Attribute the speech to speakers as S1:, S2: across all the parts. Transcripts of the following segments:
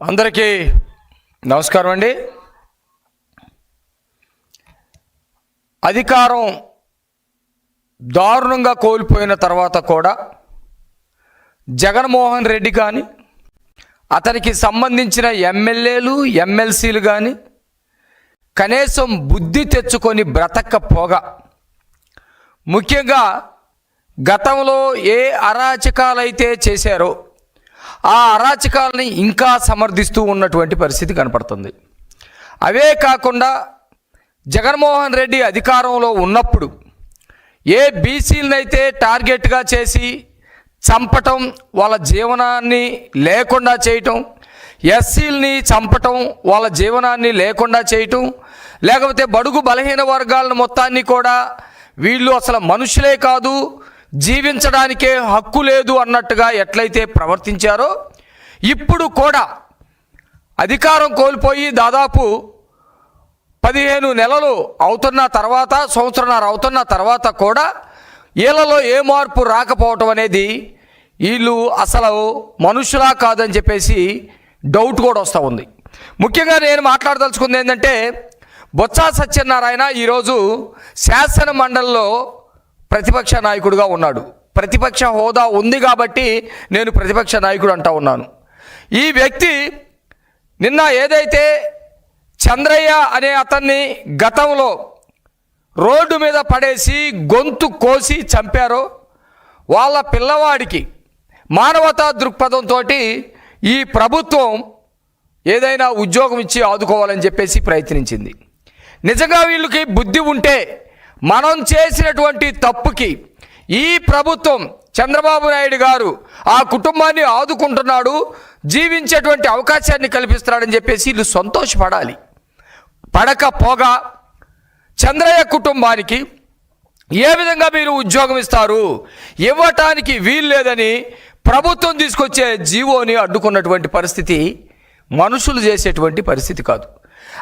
S1: అందరికీ నమస్కారం అండి. అధికారం దారుణంగా కోల్పోయిన తర్వాత కూడా జగన్మోహన్ రెడ్డి కానీ అతనికి సంబంధించిన ఎమ్మెల్యేలు ఎమ్మెల్సీలు కానీ కనీసం బుద్ధి తెచ్చుకొని బ్రతక్కపోగా ముఖ్యంగా గతంలో ఏ అరాచకాలైతే చేశారో ఆ అరాచకాలని ఇంకా సమర్థిస్తూ ఉన్నటువంటి పరిస్థితి కనపడుతుంది. అవే కాకుండా జగన్మోహన్ రెడ్డి అధికారంలో ఉన్నప్పుడు ఏ బీసీలనైతే టార్గెట్గా చేసి చంపటం వాళ్ళ జీవనాన్ని లేకుండా చేయటం ఎస్సీలని చంపటం వాళ్ళ జీవనాన్ని లేకుండా చేయటం లేకపోతే బడుగు బలహీన వర్గాలను మొత్తాన్ని కూడా వీళ్ళు అసలు మనుషులే కాదు జీవించడానికే హక్కు లేదు అన్నట్టుగా ఎట్లయితే ప్రవర్తించారో ఇప్పుడు కూడా అధికారం కోల్పోయి దాదాపు పదిహేను నెలలు అవుతున్న తర్వాత సంవత్సరంన్నర అవుతున్న తర్వాత కూడా వీళ్ళలో ఏ మార్పు రాకపోవటం అనేది వీళ్ళు అసలు మనుషులా కాదని చెప్పేసి డౌట్ కూడా వస్తూ ఉంది. ముఖ్యంగా నేను మాట్లాడదలుచుకుంది ఏంటంటే బొత్స సత్యనారాయణ ఈరోజు శాసన మండలిలో ప్రతిపక్ష నాయకుడిగా ఉన్నాడు. ప్రతిపక్ష హోదా ఉంది కాబట్టి నేను ప్రతిపక్ష నాయకుడు అంటా ఉన్నాను. ఈ వ్యక్తి నిన్న ఏదైతే చంద్రయ్య అనే అతన్ని గతంలో రోడ్డు మీద పడేసి గొంతు కోసి చంపారో వాళ్ళ పిల్లవాడికి మానవతా దృక్పథంతో ఈ ప్రభుత్వం ఏదైనా ఉద్యోగం ఇచ్చి ఆదుకోవాలని చెప్పేసి ప్రయత్నించింది. నిజంగా వీళ్ళకి బుద్ధి ఉంటే మనం చేసినటువంటి తప్పుకి ఈ ప్రభుత్వం చంద్రబాబు నాయుడు గారు ఆ కుటుంబాన్ని ఆదుకుంటున్నాడు జీవించేటువంటి అవకాశాన్ని కల్పిస్తున్నాడని చెప్పేసి వీళ్ళు సంతోషపడాలి. పడకపోగా చంద్రయ్య కుటుంబానికి ఏ విధంగా మీరు ఉద్యోగం ఇస్తారు ఇవ్వటానికి వీలు లేదని ప్రభుత్వం తీసుకొచ్చే జీవోని అడ్డుకున్నటువంటి పరిస్థితి మనుషులు చేసేటువంటి పరిస్థితి కాదు.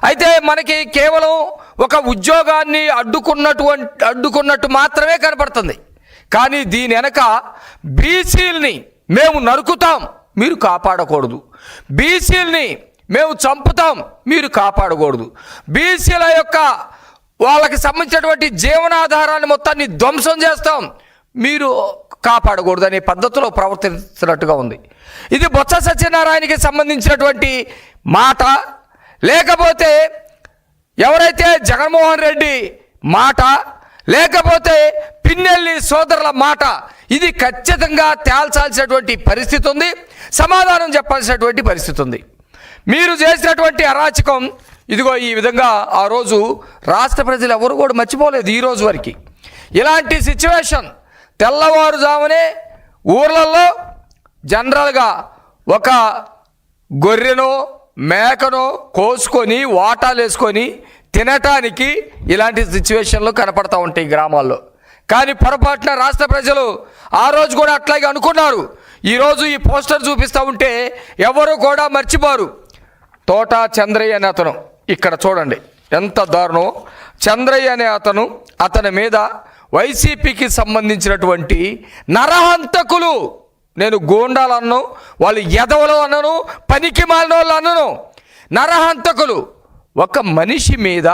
S1: అయితే మనకి కేవలం ఒక ఉద్యోగాన్ని అడ్డుకున్నటువంటి అడ్డుకున్నట్టు మాత్రమే కనపడుతుంది. కానీ దీని వెనక బీసీల్ని మేము నరుకుతాం మీరు కాపాడకూడదు. బీసీల్ని మేము చంపుతాం మీరు కాపాడకూడదు. బీసీల యొక్క వాళ్ళకి సంబంధించినటువంటి జీవనాధారాన్ని మొత్తాన్ని ధ్వంసం చేస్తాం మీరు కాపాడకూడదు అనే పద్ధతిలో ప్రవర్తిస్తున్నట్టుగా ఉంది. ఇది బొత్స సత్యనారాయణకి సంబంధించినటువంటి మాట లేకపోతే ఎవరైతే జగన్మోహన్ రెడ్డి మాట లేకపోతే పిన్నెల్లి సోదరుల మాట ఇది ఖచ్చితంగా తేల్చాల్సినటువంటి పరిస్థితి ఉంది సమాధానం చెప్పాల్సినటువంటి పరిస్థితి ఉంది. మీరు చేసినటువంటి అరాచకం ఇదిగో ఈ విధంగా ఆ రోజు రాష్ట్ర ప్రజలు ఎవరు కూడా మర్చిపోలేదు ఈ రోజు వరకు. ఇలాంటి సిచ్యువేషన్ తెల్లవారుజామునే ఊర్లలో జనరల్గా ఒక గొర్రెనో మేకను కోసుకొని వాటాలు వేసుకొని తినటానికి ఇలాంటి సిచ్యువేషన్లు కనపడతా ఉంటాయి గ్రామాల్లో. కానీ పొరపాటున రాష్ట్ర ప్రజలు ఆ రోజు కూడా అట్లాగే అనుకున్నారు. ఈరోజు ఈ పోస్టర్ చూపిస్తూ ఉంటే ఎవరు కూడా మర్చిపోరు. తోట చంద్రయ్య అనే అతను ఇక్కడ చూడండి ఎంత దారుణం. చంద్రయ్య అనే అతను అతని మీద వైసీపీకి సంబంధించినటువంటి నరహంతకులు నేను గోండాలు అన్ను వాళ్ళు ఎదవలు అన్నను పనికి మాలిన వాళ్ళు అన్నను. నరహంతకులు. ఒక మనిషి మీద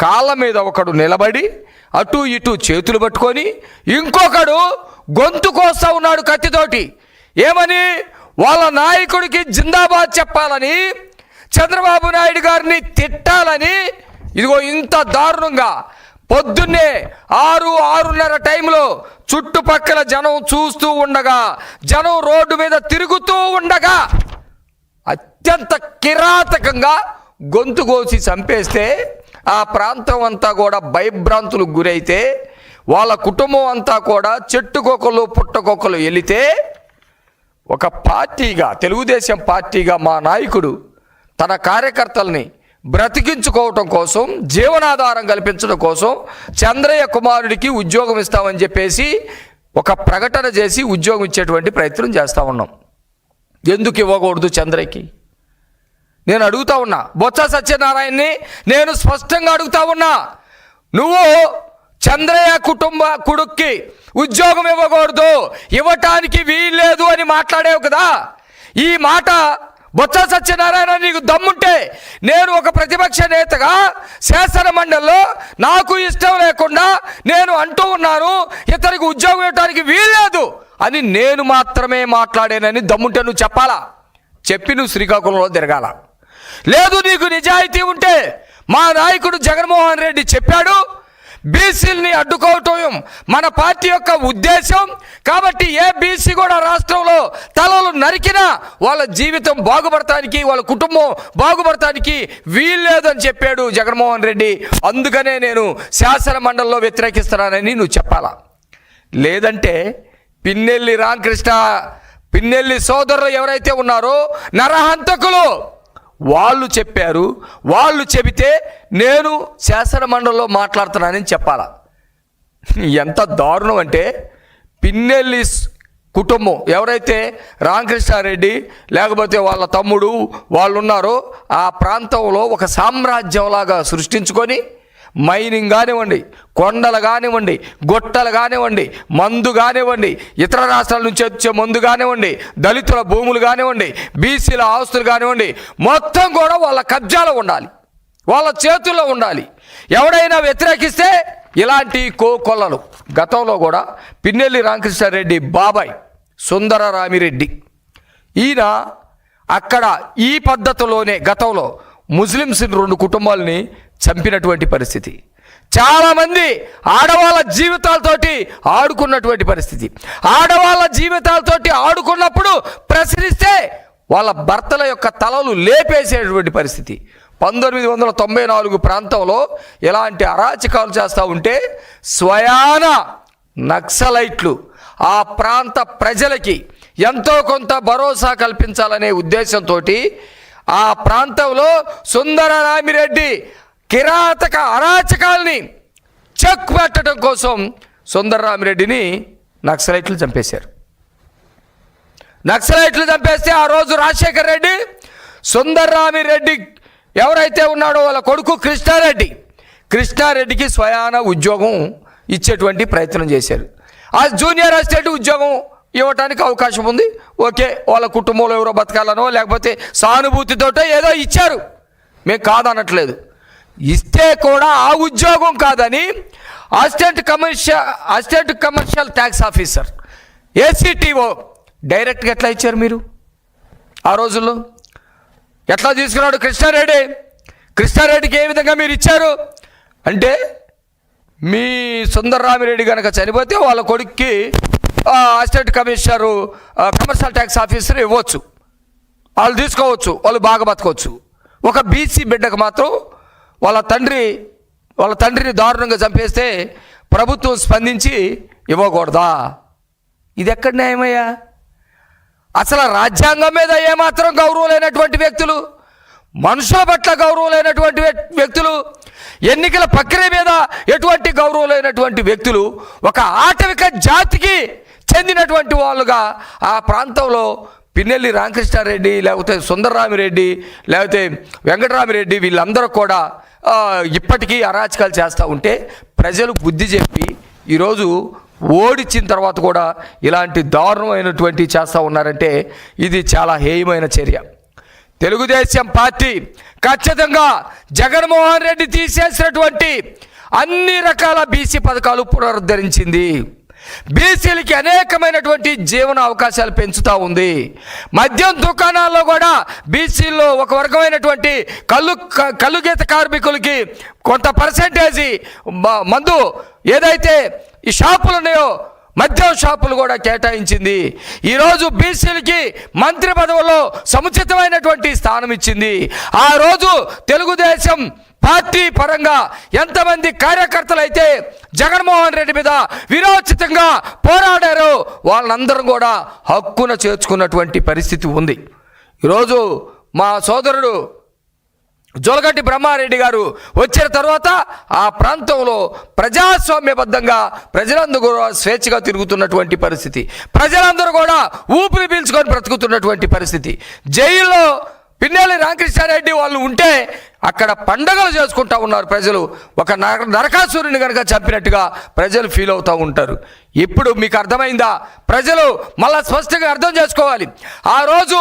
S1: కాళ్ళ మీద ఒకడు నిలబడి అటు ఇటు చేతులు పట్టుకొని ఇంకొకడు గొంతు కోస్తా ఉన్నాడు కత్తితోటి. ఏమని? వాళ్ళ నాయకుడికి జిందాబాద్ చెప్పాలని చంద్రబాబు నాయుడు గారిని తిట్టాలని. ఇదిగో ఇంత దారుణంగా పొద్దున్నే ఆరు ఆరున్నర టైంలో చుట్టుపక్కల జనం చూస్తూ ఉండగా జనం రోడ్డు మీద తిరుగుతూ ఉండగా అత్యంత కిరాతకంగా గొంతు కోసి చంపేస్తే ఆ ప్రాంతం అంతా కూడా భయభ్రాంతులకు గురైతే వాళ్ళ కుటుంబం అంతా కూడా చెట్టుకొకలు పుట్టకొకలు వెళితే ఒక పార్టీగా తెలుగుదేశం పార్టీగా మా నాయకుడు తన కార్యకర్తల్ని బ్రతికించుకోవటం కోసం జీవనాధారం కల్పించడం కోసం చంద్రయ్య కుమారుడికి ఉద్యోగం ఇస్తామని చెప్పేసి ఒక ప్రకటన చేసి ఉద్యోగం ఇచ్చేటువంటి ప్రయత్నం చేస్తూ ఉన్నాం. ఎందుకు ఇవ్వకూడదు చంద్రయ్యకి? నేను అడుగుతా ఉన్నా. బొత్స సత్యనారాయణని నేను స్పష్టంగా అడుగుతా ఉన్నా. నువ్వు చంద్రయ్య కుటుంబ కొడుక్కి ఉద్యోగం ఇవ్వకూడదు. ఇవ్వటానికి వీల్లేదు అని మాట్లాడేవు కదా. ఈ మాట బొత్స సత్యనారాయణ నీకు దమ్ముంటే నేను ఒక ప్రతిపక్ష నేతగా శాసన మండలిలో నాకు ఇష్టం లేకుండా నేను అంటూ ఉన్నాను ఇతనికి ఉద్యోగం ఇవ్వడానికి వీల్లేదు అని నేను మాత్రమే మాట్లాడానని దమ్ముంటే నువ్వు చెప్పాలా? చెప్పి నువ్వు శ్రీకాకుళంలో తిరగాల. లేదు నీకు నిజాయితీ ఉంటే మా నాయకుడు జగన్మోహన్ రెడ్డి చెప్పాడు బీసీలని అడ్డుకోవటం మన పార్టీ యొక్క ఉద్దేశం. కాబట్టి ఏ బీసీ కూడా రాష్ట్రంలో తలలు నరికినా వాళ్ళ జీవితం బాగుపడటానికి వాళ్ళ కుటుంబం బాగుపడటానికి వీల్లేదని చెప్పాడు జగన్మోహన్ రెడ్డి. అందుకనే నేను శాసన మండలిలో వ్యతిరేకిస్తున్నానని నువ్వు చెప్పాలా? లేదంటే పిన్నెల్లి రామకృష్ణ పిన్నెల్లి సోదరులు ఎవరైతే ఉన్నారో నరహంతకులు వాళ్ళు చెప్పారు వాళ్ళు చెబితే నేను శాసన మండలిలో మాట్లాడుతున్నానని చెప్పాలా? ఎంత దారుణం అంటే పిన్నెల్లి కుటుంబం ఎవరైతే రామకృష్ణారెడ్డి లేకపోతే వాళ్ళ తమ్ముడు వాళ్ళు ఉన్నారో ఆ ప్రాంతంలో ఒక సామ్రాజ్యంలాగా సృష్టించుకొని మైనింగ్ కానివ్వండి కొండలు కానివ్వండి గొట్టలు కానివ్వండి మందు కానివ్వండి ఇతర రాష్ట్రాల నుంచి వచ్చే మందు కానివ్వండి దళితుల భూములు కానివ్వండి బీసీల ఆస్తులు కానివ్వండి మొత్తం కూడా వాళ్ళ కబ్జాలో ఉండాలి. వాళ్ళ చేతుల్లో ఉండాలి. ఎవడైనా వ్యతిరేకిస్తే ఇలాంటి కోకొల్లలు. గతంలో కూడా పిన్నెల్లి రామకృష్ణారెడ్డి బాబాయ్ సుందర రామిరెడ్డి ఈయన అక్కడ ఈ పద్ధతిలోనే గతంలో ముస్లిమ్స్ రెండు కుటుంబాలని చంపినటువంటి పరిస్థితి. చాలామంది ఆడవాళ్ళ జీవితాలతోటి ఆడుకున్నటువంటి పరిస్థితి. ఆడవాళ్ళ జీవితాలతోటి ఆడుకున్నప్పుడు ప్రశ్నిస్తే వాళ్ళ భర్తల యొక్క తలలు లేపేసేటువంటి పరిస్థితి. పంతొమ్మిది వందల తొంభై నాలుగు ప్రాంతంలో ఇలాంటి అరాచకాలు చేస్తూ ఉంటే స్వయాన నక్సలైట్లు ఆ ప్రాంత ప్రజలకి ఎంతో కొంత భరోసా కల్పించాలనే ఉద్దేశంతో ఆ ప్రాంతంలో సుందర రామిరెడ్డి కిరాతక అరాచకాల్ని చెక్ పెట్టడం కోసం సుందరరామిరెడ్డిని నక్సలైట్లు చంపేశారు. నక్సలైట్లు చంపేస్తే ఆ రోజు రాజశేఖర్ రెడ్డి సుందర్రామిరెడ్డి ఎవరైతే ఉన్నాడో వాళ్ళ కొడుకు కృష్ణారెడ్డి కృష్ణారెడ్డికి స్వయాన ఉద్యోగం ఇచ్చేటువంటి ప్రయత్నం చేశారు. ఆ జూనియర్ అసిస్టెంట్ ఉద్యోగం ఇవ్వటానికి అవకాశం ఉంది. ఓకే వాళ్ళ కుటుంబంలో ఎవరో బతకాలనో లేకపోతే సానుభూతితోటో ఏదో ఇచ్చారు. మేము కాదనట్లేదు. ఇస్తే కూడా ఆ ఉద్యోగం కాదని assistant commercial assistant commercial tax officer ACTO డైరెక్ట్గా ఎట్లా ఇచ్చారు మీరు? ఆ రోజుల్లో ఎట్లా తీసుకున్నాడు కృష్ణారెడ్డి? కృష్ణారెడ్డికి ఏ విధంగా మీరు ఇచ్చారు? అంటే మీ సుందరరామిరెడ్డి కనుక చనిపోతే వాళ్ళ కొడుక్కి assistant commissioner commercial tax officer ఇవ్వచ్చు. వాళ్ళు తీసుకోవచ్చు వాళ్ళు బాగా బతకవచ్చు ఒక బీసీ బిడ్డకు మాత్రం వాళ్ళ తండ్రి వాళ్ళ తండ్రిని దారుణంగా చంపేస్తే ప్రభుత్వం స్పందించి ఇవ్వకూడదా? ఇది ఎక్కడ న్యాయమయ్యా? అసలు రాజ్యాంగం మీద ఏమాత్రం గౌరవం లేనటువంటి వ్యక్తులు మనుషుల పట్ల గౌరవం లేనటువంటి వ్యక్తులు ఎన్నికల ప్రక్రియ మీద ఎటువంటి గౌరవం లేనటువంటి వ్యక్తులు ఒక ఆటవిక జాతికి చెందినటువంటి వాళ్ళుగా ఆ ప్రాంతంలో పిన్నెల్లి రామకృష్ణారెడ్డి లేకపోతే సుందరరామిరెడ్డి లేకపోతే వెంకటరామిరెడ్డి వీళ్ళందరూ కూడా ఇప్పటికీ అరాచకాలు చేస్తూ ఉంటే ప్రజలు బుద్ధి చెప్పి ఈరోజు ఓడిచ్చిన తర్వాత కూడా ఇలాంటి దారుణమైనటువంటి చేస్తూ ఉన్నారంటే ఇది చాలా హేయమైన చర్య. తెలుగుదేశం పార్టీ ఖచ్చితంగా జగన్మోహన్ రెడ్డి తీసేసినటువంటి అన్ని రకాల బీసీ పథకాలు పునరుద్ధరించింది. బీసీలకి అనేకమైనటువంటి జీవన అవకాశాలు పెంచుతూ ఉంది. మద్యం దుకాణాల్లో కూడా బీసీల్లో ఒక వర్గమైనటువంటి కళ్ళు క- కార్మికులకి కొంత పర్సంటేజీ మందు ఏదైతే ఈ షాపులు ఉన్నాయో మద్యం షాపులు కూడా కేటాయించింది. ఈరోజు బీసీలకి మంత్రి పదవుల్లో సముచితమైనటువంటి స్థానం ఇచ్చింది. ఆ రోజు తెలుగుదేశం పార్టీ పరంగా ఎంతమంది కార్యకర్తలు అయితే జగన్మోహన్ రెడ్డి మీద విరోచితంగా పోరాడారో వాళ్ళందరం కూడా హక్కున చేర్చుకున్నటువంటి పరిస్థితి ఉంది. ఈరోజు మా సోదరుడు జోలగడ్డి బ్రహ్మారెడ్డి గారు వచ్చిన తర్వాత ఆ ప్రాంతంలో ప్రజాస్వామ్యబద్ధంగా ప్రజలందరూ కూడా స్వేచ్ఛగా తిరుగుతున్నటువంటి పరిస్థితి. ప్రజలందరూ కూడా ఊపిరి పీల్చుకొని బ్రతుకుతున్నటువంటి పరిస్థితి. జైల్లో పిన్నెల్లి రామకృష్ణారెడ్డి వాళ్ళు ఉంటే అక్కడ పండగలు చేసుకుంటా ఉన్నారు ప్రజలు. ఒక నరకాసురుని కనుక చంపినట్టుగా ప్రజలు ఫీల్ అవుతూ ఉంటారు. ఇప్పుడు మీకు అర్థమైందా? ప్రజలు మళ్ళీ స్పష్టంగా అర్థం చేసుకోవాలి. ఆ రోజు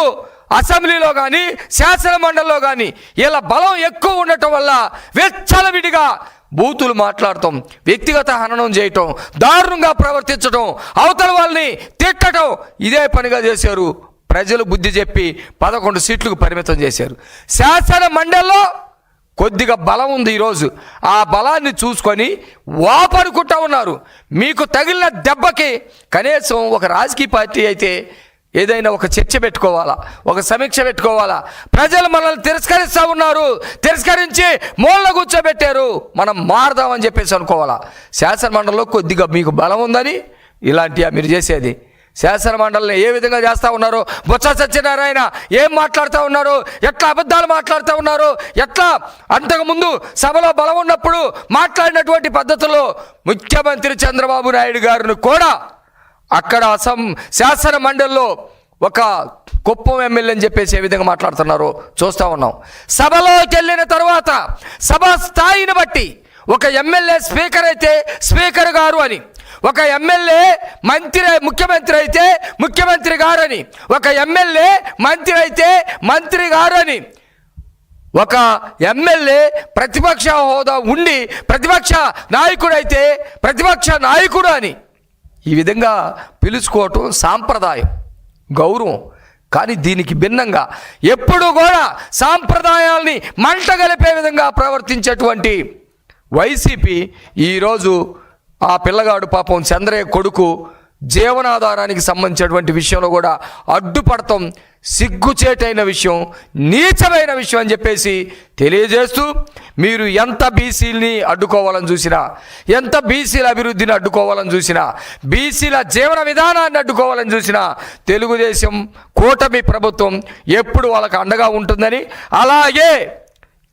S1: అసెంబ్లీలో కానీ శాసనమండలిలో కానీ ఇలా బలం ఎక్కువ ఉండటం వల్ల వెచ్చలవిడిగా బూతులు మాట్లాడటం వ్యక్తిగత హననం చేయటం దారుణంగా ప్రవర్తించటం అవతల వాళ్ళని తిట్టడం ఇదే పనిగా చేశారు ప్రజలు బుద్ధి చెప్పి పదకొండు సీట్లకు పరిమితం చేశారు. శాసన మండలిలో కొద్దిగా బలం ఉంది ఈరోజు. ఆ బలాన్ని చూసుకొని వాపనుకుంటా ఉన్నారు. మీకు తగిలిన దెబ్బకి కనీసం ఒక రాజకీయ పార్టీ అయితే ఏదైనా ఒక చర్చ పెట్టుకోవాలా ఒక సమీక్ష పెట్టుకోవాలా? ప్రజలు మనల్ని తిరస్కరిస్తూ ఉన్నారు. తిరస్కరించి మూలన కూర్చోబెట్టారు. మనం మారదామని చెప్పేసి అనుకోవాలా? శాసనమండలిలో కొద్దిగా మీకు బలం ఉందని ఇలాంటివి మీరు చేసేది. శాసన మండలిని ఏ విధంగా చేస్తూ ఉన్నారు? బొత్స సత్యనారాయణ ఏం మాట్లాడుతూ ఉన్నారు? ఎట్లా అబద్ధాలు మాట్లాడుతూ ఉన్నారు? ఎట్లా అంతకుముందు సభలో బలం ఉన్నప్పుడు మాట్లాడినటువంటి పద్ధతుల్లో ముఖ్యమంత్రి చంద్రబాబు నాయుడు గారిని కూడా అక్కడ అసం శాసన మండలిలో ఒక కుప్పం ఎమ్మెల్యే అని చెప్పేసి ఏ విధంగా మాట్లాడుతున్నారు చూస్తూ ఉన్నాం. సభలోకి వెళ్ళిన తర్వాత సభ స్థాయిని బట్టి ఒక ఎమ్మెల్యే స్పీకర్ అయితే స్పీకర్ గారు అని ఒక ఎమ్మెల్యే మంత్రి ముఖ్యమంత్రి అయితే ముఖ్యమంత్రి గారని. ఒక ఎమ్మెల్యే మంత్రి అయితే మంత్రి గారని. ఒక ఎమ్మెల్యే ప్రతిపక్ష హోదా ఉండి ప్రతిపక్ష నాయకుడైతే ప్రతిపక్ష నాయకుడు అని. ఈ విధంగా పిలుచుకోవటం సాంప్రదాయం గౌరవం. కానీ దీనికి భిన్నంగా ఎప్పుడు కూడా సాంప్రదాయాల్ని మంట గలిపే విధంగా ప్రవర్తించేటువంటి వైసీపీ ఈరోజు ఆ పిల్లగాడు పాపం చంద్రయ్య కొడుకు జీవనాధారానికి సంబంధించినటువంటి విషయంలో కూడా అడ్డుపడటం సిగ్గుచేటైన విషయం నీచమైన విషయం అని చెప్పేసి తెలియజేస్తూ మీరు ఎంత బీసీని అడ్డుకోవాలని చూసినా ఎంత బీసీల అభివృద్ధిని అడ్డుకోవాలని చూసినా బీసీల జీవన విధానాన్ని అడ్డుకోవాలని చూసినా తెలుగుదేశం కూటమి ప్రభుత్వం ఎప్పుడు వాళ్ళకు అండగా ఉంటుందని అలాగే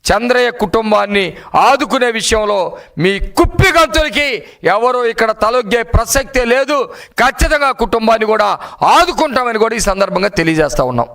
S1: చంద్రయ్య కుటుంబాన్ని ఆదుకునే విషయంలో మీ కుప్పి గంతులకి ఎవరు ఇక్కడ తలొగ్గే ప్రసక్తే లేదు. ఖచ్చితంగా కుటుంబాన్ని కూడా ఆదుకుంటామని కూడా ఈ సందర్భంగా తెలియజేస్తా ఉన్నాం.